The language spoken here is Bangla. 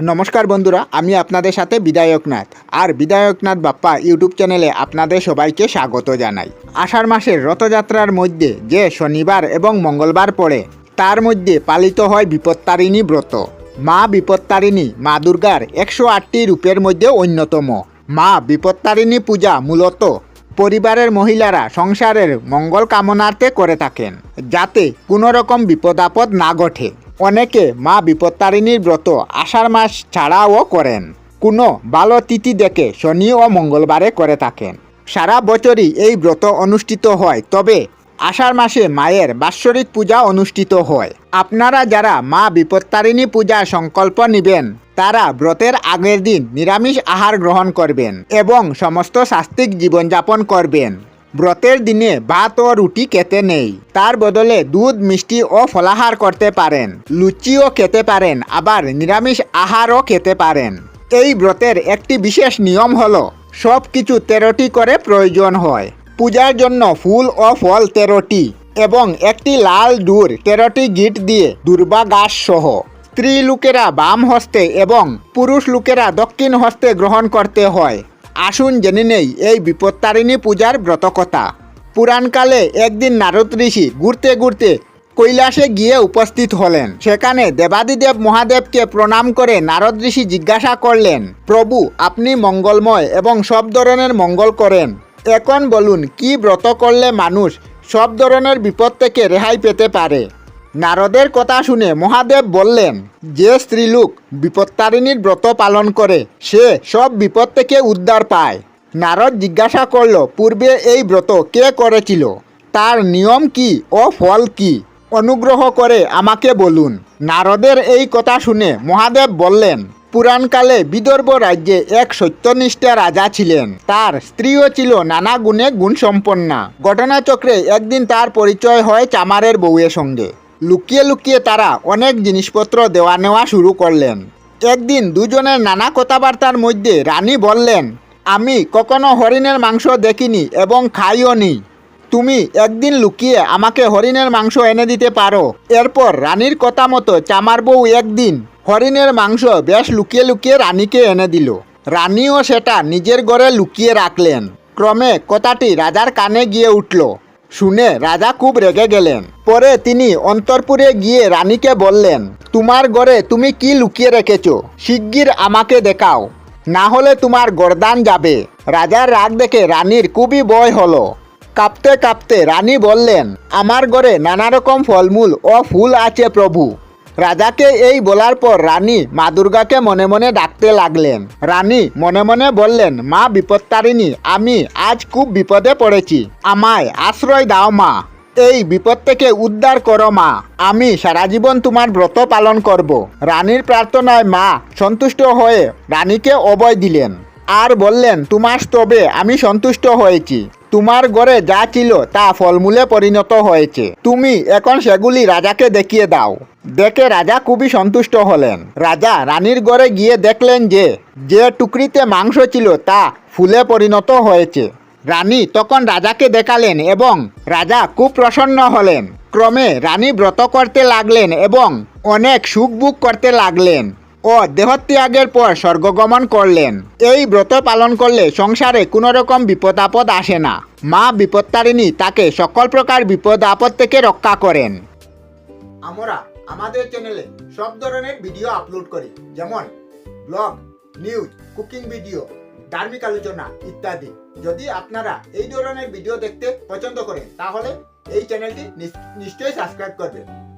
নমস্কার বন্ধুরা, আমি আপনাদের সাথে বিদায়কনাথ। আর বিদায়কনাথ বাপ্পা ইউটিউব চ্যানেলে আপনাদের সবাইকে স্বাগত জানাই। আষাঢ় মাসের রথযাত্রার মধ্যে যে শনিবার এবং মঙ্গলবার পড়ে, তার মধ্যে পালিত হয় বিপত্তারিণী ব্রত। মা বিপত্তারিণী মা দুর্গার একশো আটটি রূপের মধ্যে অন্যতম। মা বিপত্তারিণী পূজা মূলত পরিবারের মহিলারা সংসারের মঙ্গল কামনার্থে করে থাকেন, যাতে কোনো রকম বিপদ আপদ না ঘটে। অনেকে মা বিপত্তারিণীর ব্রত আষাঢ় মাস ছাড়াও করেন। কোনো ভালো তিথি দেখে শনি ও মঙ্গলবারে করে থাকেন। সারা বছরই এই ব্রত অনুষ্ঠিত হয়, তবে আষাঢ় মাসে মায়ের বাৎসরিক পূজা অনুষ্ঠিত হয়। আপনারা যারা মা বিপত্তারিণী পূজার সংকল্প নেবেন, তারা ব্রতের আগের দিন নিরামিষ আহার গ্রহণ করবেন এবং সমস্ত শাস্তিক জীবনযাপন করবেন। ব্রতের দিনে ভাত ও রুটি খেতে নেই। তার বদলে দুধ, মিষ্টি ও ফলাহার করতে পারেন লুচিও খেতে পারেন আবার নিরামিষ আহারও খেতে পারেন এই ব্রতের একটি বিশেষ নিয়ম হলো সব কিছু তেরোটি করে প্রয়োজন হয়। পূজার জন্য ফুল ও ফল তেরোটি এবং একটি লাল ডুর তেরোটি গিট দিয়ে দুর্বা গাছ সহ। স্ত্রী লোকেরা বাম হস্তে এবং পুরুষ লোকেরা দক্ষিণ হস্তে গ্রহণ করতে হয়। আসুন জেনে নেই এই বিপত্তারিণী পূজার ব্রতকথা। পুরাণকালে একদিন নারদ ঋষি ঘুরতে ঘুরতে কৈলাসে গিয়ে উপস্থিত হলেন। সেখানে দেবাদিদেব মহাদেবকে প্রণাম করে নারদ ঋষি জিজ্ঞাসা করলেন, প্রভু, আপনি মঙ্গলময় এবং সব ধরনের মঙ্গল করেন। এখন বলুন, কি ব্রত করলে মানুষ সব ধরনের বিপদ থেকে রেহাই পেতে পারে? নারদের কথা শুনে মহাদেব বললেন, যে স্ত্রীলোক বিপত্তারিণীর ব্রত পালন করে, সে সব বিপদ থেকে উদ্ধার পায়। নারদ জিজ্ঞাসা করল, পূর্বে এই ব্রত কে করেছিল? তার নিয়ম কি ও ফল কি? অনুগ্রহ করে আমাকে বলুন। নারদের এই কথা শুনে মহাদেব বললেন, পুরাণকালে বিদর্ভ রাজ্যে এক সত্যনিষ্ঠা রাজা ছিলেন। তার স্ত্রীও ছিল নানা গুণে গুণসম্পন্না। ঘটনাচক্রে একদিন তার পরিচয় হয় চামারের বউয়ের সঙ্গে। লুকিয়ে লুকিয়ে তারা অনেক জিনিসপত্র দেওয়া নেওয়া শুরু করলেন। একদিন দুজনের নানা কথাবার্তার মধ্যে রানী বললেন, আমি কখনো হরিণের মাংস দেখিনি এবং খাইও নি। তুমি একদিন লুকিয়ে আমাকে হরিণের মাংস এনে দিতে পারো। এরপর রানীর কথা মতো চামার বউ একদিন হরিণের মাংস বেশ লুকিয়ে লুকিয়ে রানীকে এনে দিল। রানীও সেটা নিজের ঘরে লুকিয়ে রাখলেন। ক্রমে কথাটি রাজার কানে গিয়ে উঠল। শুনে রাজা খুব রেগে গেলেন। পরে তিনি অন্তরপুরে গিয়ে রানীকে বললেন, তোমার গড়ে তুমি কি লুকিয়ে রেখেছ? শিগগির আমাকে দেখাও। না হলে তোমার গরদান যাবে। রাজার রাগ দেখে রানীর খুবই বয় হলো। কাঁপতে কাঁপতে রানী বললেন, আমার গড়ে নানা রকম ফলমূল ও ফুল আছে প্রভু। রাজাকে এই বলার পর রানী মা দুর্গাকে মনে মনে ডাকতে লাগলেন। রানী মনে মনে বললেন, মা বিপত্তারিণী, আমি আজ খুব বিপদে পড়েছি। আমায় আশ্রয় দাও মা। এই বিপদ থেকে উদ্ধার করো মা। আমি সারা জীবন তোমার ব্রত পালন করব রানীর প্রার্থনায় মা সন্তুষ্ট হয়ে রানীকে অবয় দিলেন। আর বললেন, তোমার স্তবে আমি সন্তুষ্ট হয়েছি। তোমার ঘরে যা ছিল তা ফলমূলে পরিণত হয়েছে। তুমি এখন সেগুলি রাজাকে দেখিয়ে দাও। দেখে রাজা খুবই সন্তুষ্ট হলেন। রাজা রানীর ঘরে গিয়ে দেখলেন যে যে টুকরিতে মাংস ছিল তা ফুলে পরিণত হয়েছে। রানী তখন রাজাকে দেখালেন এবং রাজা খুব প্রসন্ন হলেন। ক্রমে রানী ব্রত করতে লাগলেন এবং অনেক সুখ বুক করতে লাগলেন। ও দেহত্যাগের পর স্বর্গগমন করলেন। এই ব্রত পালন করলে সংসারে কোনো রকম বিপদ আপদ আসে না। মা বিপত্তারিণী তাকে সকল প্রকার বিপদ আপদ থেকে রক্ষা করেন। আমরা আমাদের চ্যানেলে সব ধরনের ভিডিও আপলোড করি। যেমন ব্লগ নিউজ কুকিং ভিডিও ধার্মিক আলোচনা ইত্যাদি। যদি আপনারা এই ধরনের ভিডিও দেখতে পছন্দ করেন, তাহলে এই চ্যানেলটি নিশ্চয়ই সাবস্ক্রাইব করবেন।